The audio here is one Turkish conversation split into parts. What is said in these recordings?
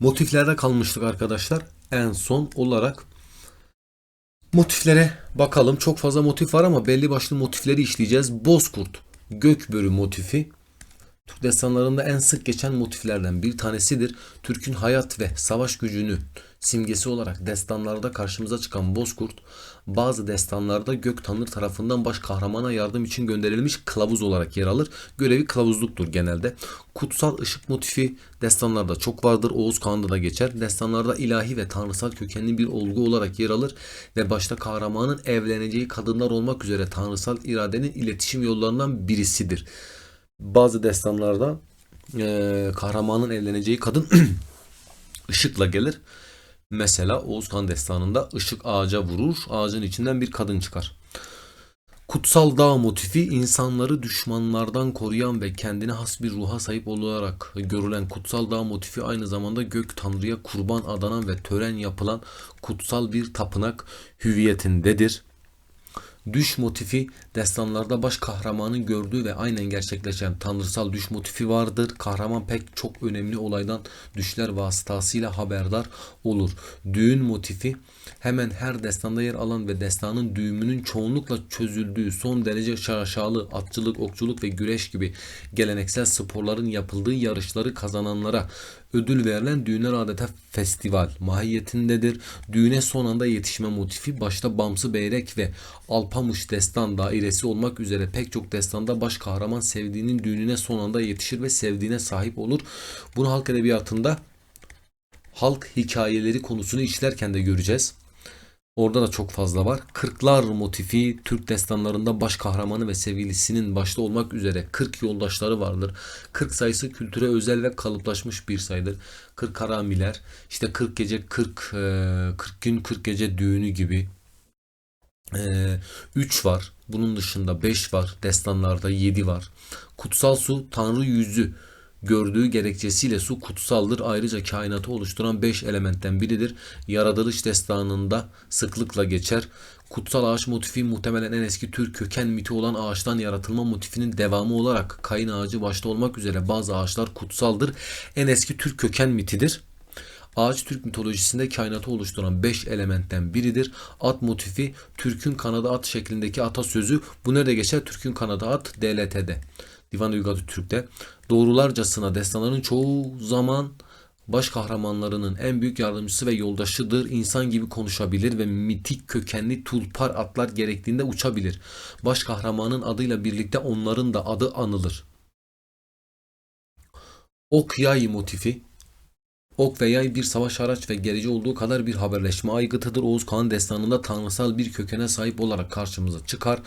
Motiflerde kalmıştık arkadaşlar. En son olarak motiflere bakalım. Çok fazla motif var ama belli başlı motifleri işleyeceğiz. Bozkurt, Gökbörü motifi Türk destanlarında en sık geçen motiflerden bir tanesidir. Türk'ün hayat ve savaş gücünü simgesi olarak destanlarda karşımıza çıkan Bozkurt, bazı destanlarda gök tanrı tarafından baş kahramana yardım için gönderilmiş kılavuz olarak yer alır. Görevi kılavuzluktur genelde. Kutsal ışık motifi destanlarda çok vardır. Oğuz Kağan'da da geçer. Destanlarda ilahi ve tanrısal kökenli bir olgu olarak yer alır ve başta kahramanın evleneceği kadınlar olmak üzere tanrısal iradenin iletişim yollarından birisidir bazı destanlarda eee, kahramanın evleneceği kadın ışıkla gelir. Mesela Oğuz Kağan destanında ışık ağaca vurur, ağacın içinden bir kadın çıkar. Kutsal dağ motifi insanları düşmanlardan koruyan ve kendine has bir ruha sahip olarak görülen kutsal dağ motifi aynı zamanda gök tanrıya kurban adanan ve tören yapılan kutsal bir tapınak hüviyetindedir. Düş motifi destanlarda baş kahramanın gördüğü ve aynen gerçekleşen tanrısal düş motifi vardır. Kahraman pek çok önemli olaydan düşler vasıtasıyla haberdar olur. Düğün motifi hemen her destanda yer alan ve destanın düğümünün çoğunlukla çözüldüğü son derece şaşalı atçılık, okçuluk ve güreş gibi geleneksel sporların yapıldığı yarışları kazananlara ödül verilen düğünler adeta festival mahiyetindedir. Düğüne son anda yetişme motifi başta Bamsı Beyrek ve Alpamış destan dairesi olmak üzere pek çok destanda baş kahraman sevdiğinin düğününe son anda yetişir ve sevdiğine sahip olur. Bunu halk edebiyatında halk hikayeleri konusunu işlerken de göreceğiz. Orada da çok fazla var. Kırklar motifi Türk destanlarında baş kahramanı ve sevgilisinin başta olmak üzere 40 yoldaşları vardır. 40 sayısı kültüre özel ve kalıplaşmış bir sayıdır. 40 haramiler, işte 40 gece 40 e, 40 gün 40 gece düğünü gibi 3 var. Bunun dışında 5 var. Destanlarda 7 var. Kutsal su Tanrı yüzü gördüğü gerekçesiyle su kutsaldır. Ayrıca kainatı oluşturan 5 elementten biridir. Yaratılış destanında sıklıkla geçer. Kutsal ağaç motifi muhtemelen en eski Türk köken miti olan ağaçtan yaratılma motifinin devamı olarak kayın ağacı başta olmak üzere bazı ağaçlar kutsaldır. En eski Türk köken mitidir. Ağaç Türk mitolojisinde kainatı oluşturan 5 elementten biridir. At motifi Türk'ün kanadı at şeklindeki atasözü. Bu nerede geçer? Türk'ün kanadı at DLT'de. Divan Uygatü Türk'te. Doğrularcasına destanların çoğu zaman baş kahramanlarının en büyük yardımcısı ve yoldaşıdır. İnsan gibi konuşabilir ve mitik kökenli tulpar atlar gerektiğinde uçabilir. Baş kahramanın adıyla birlikte onların da adı anılır. Ok yay motifi Ok ve yay bir savaş araç ve gerici olduğu kadar bir haberleşme aygıtıdır. Oğuz Kağan destanında tanrısal bir kökene sahip olarak karşımıza çıkar.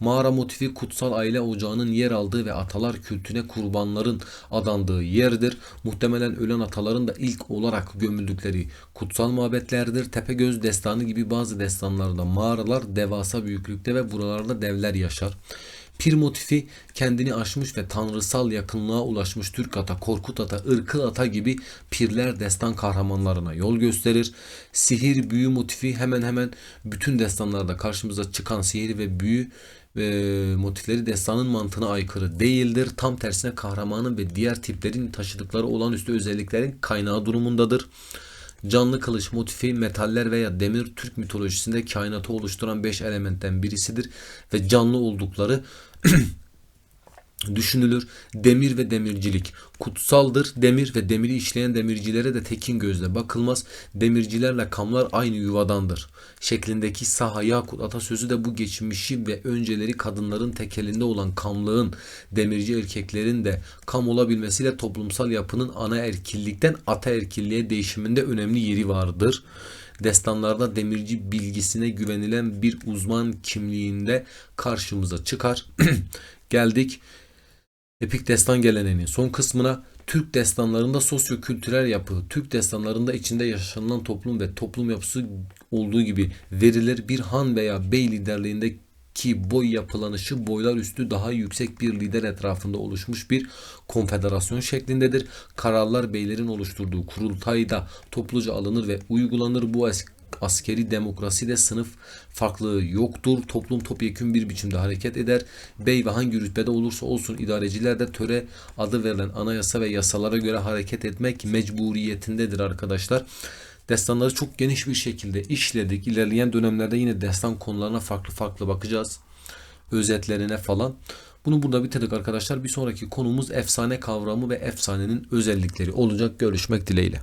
Mağara motifi kutsal aile ocağının yer aldığı ve atalar kültüne kurbanların adandığı yerdir. Muhtemelen ölen ataların da ilk olarak gömüldükleri kutsal mabetlerdir. Tepegöz destanı gibi bazı destanlarda mağaralar devasa büyüklükte ve buralarda devler yaşar. Pir motifi kendini aşmış ve tanrısal yakınlığa ulaşmış Türk ata, Korkut ata, Irkıl ata gibi pirler destan kahramanlarına yol gösterir. Sihir, büyü motifi hemen hemen bütün destanlarda karşımıza çıkan sihir ve büyü e, motifleri destanın mantığına aykırı değildir. Tam tersine kahramanın ve diğer tiplerin taşıdıkları olağanüstü özelliklerin kaynağı durumundadır. Canlı kılıç motifi metaller veya demir Türk mitolojisinde kainatı oluşturan 5 elementten birisidir ve canlı oldukları düşünülür. Demir ve demircilik kutsaldır. Demir ve demiri işleyen demircilere de tekin gözle bakılmaz. Demircilerle kamlar aynı yuvadandır. Şeklindeki Saha Yakut atasözü de bu geçmişi ve önceleri kadınların tekelinde olan kamlığın demirci erkeklerin de kam olabilmesiyle toplumsal yapının ana erkillikten ataerkilliğe değişiminde önemli yeri vardır destanlarda demirci bilgisine güvenilen bir uzman kimliğinde karşımıza çıkar. Geldik Epik destan geleneğinin son kısmına Türk destanlarında sosyo-kültürel yapı, Türk destanlarında içinde yaşanılan toplum ve toplum yapısı olduğu gibi verilir. Bir han veya bey liderliğindeki boy yapılanışı boylar üstü daha yüksek bir lider etrafında oluşmuş bir konfederasyon şeklindedir. Kararlar beylerin oluşturduğu kurultayda topluca alınır ve uygulanır. Bu askeri demokraside sınıf farklılığı yoktur. Toplum topyekün bir biçimde hareket eder. Bey ve hangi rütbede olursa olsun idareciler de töre adı verilen anayasa ve yasalara göre hareket etmek mecburiyetindedir arkadaşlar. Destanları çok geniş bir şekilde işledik. İlerleyen dönemlerde yine destan konularına farklı farklı bakacağız. Özetlerine falan. Bunu burada bitirdik arkadaşlar. Bir sonraki konumuz efsane kavramı ve efsanenin özellikleri olacak. Görüşmek dileğiyle.